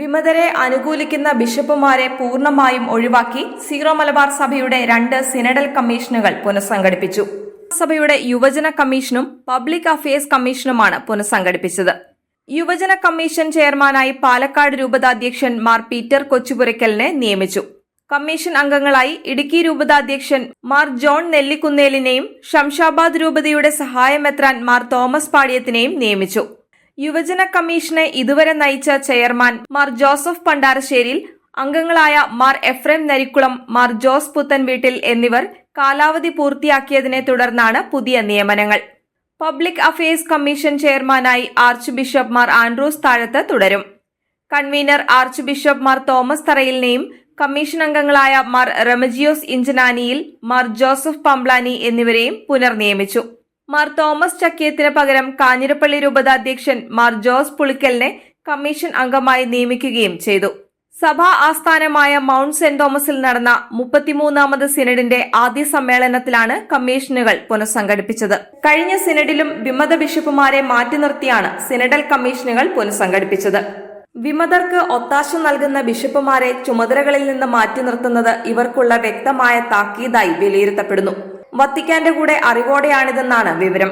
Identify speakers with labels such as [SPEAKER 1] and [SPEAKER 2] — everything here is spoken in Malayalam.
[SPEAKER 1] വിമതരെ അനുകൂലിക്കുന്ന ബിഷപ്പുമാരെ പൂർണമായും ഒഴിവാക്കി സീറോ മലബാർ സഭയുടെ രണ്ട് സിനഡൽ കമ്മീഷനുകൾ പുനഃസംഘടിപ്പിച്ചു. സഭയുടെ യുവജന കമ്മീഷനും പബ്ലിക് അഫയേഴ്സ് കമ്മീഷനുമാണ് പുനഃസംഘടിപ്പിച്ചത്. യുവജന കമ്മീഷൻ ചെയർമാനായി പാലക്കാട് രൂപതാധ്യക്ഷൻ മാർ പീറ്റർ കൊച്ചുപുരയ്ക്കലിനെ നിയമിച്ചു. കമ്മീഷൻ അംഗങ്ങളായി ഇടുക്കി രൂപതാധ്യക്ഷൻ മാർ ജോൺ നെല്ലിക്കുന്നേലിനെയും ഷംഷാബാദ് രൂപതയുടെ സഹായമെത്രാൻ മാർ തോമസ് പാടിയത്തിനെയും നിയമിച്ചു. യുവജന കമ്മീഷനെ ഇതുവരെ നയിച്ച ചെയർമാൻ മാർ ജോസഫ് പണ്ടാരശ്ശേരിൽ അംഗങ്ങളായ മാർ എഫ്രേം നരിക്കുളം മാർ ജോസ് പുത്തൻവീട്ടിൽ എന്നിവർ കാലാവധി പൂർത്തിയാക്കിയതിനെ തുടർന്നാണ് പുതിയ നിയമനങ്ങൾ. പബ്ലിക് അഫയേഴ്സ് കമ്മീഷൻ ചെയർമാനായി archbishop Mar Andrews Thazhath തുടരും. Convener archbishop Mar Thomas തറയിലിനെയും കമ്മീഷൻ അംഗങ്ങളായ മാർ റെമജിയോസ് ഇഞ്ചനാനിയിൽ മാർ ജോസഫ് പംബ്ലാനി എന്നിവരെയും പുനർനിയമിച്ചു. മാർ തോമസ് ചക്കയത്തിന് പകരം കാഞ്ഞിരപ്പള്ളി രൂപതാധ്യക്ഷൻ മാർ ജോസ് പുളിക്കലിനെ കമ്മീഷൻ അംഗമായി നിയമിക്കുകയും ചെയ്തു. സഭാ ആസ്ഥാനമായ മൗണ്ട് സെന്റ് തോമസിൽ നടന്ന മുപ്പത്തിമൂന്നാമത് സിനഡിന്റെ ആദ്യ സമ്മേളനത്തിലാണ് കമ്മീഷനുകൾ പുനഃസംഘടിപ്പിച്ചത്. കഴിഞ്ഞ സിനഡിലും വിമത ബിഷപ്പുമാരെ മാറ്റി നിർത്തിയാണ് സിനഡൽ കമ്മീഷനുകൾ പുനഃസംഘടിപ്പിച്ചത്. വിമതർക്ക് ഒത്താശ നൽകുന്ന ബിഷപ്പുമാരെ ചുമതലകളിൽ നിന്ന് മാറ്റി നിർത്തുന്നത് ഇവർക്കുള്ള വ്യക്തമായ താക്കീതായി വിലയിരുത്തപ്പെടുന്നു. വത്തിക്കാന്റെ കൂടെ അറിവോടെയാണിതെന്നാണ് വിവരം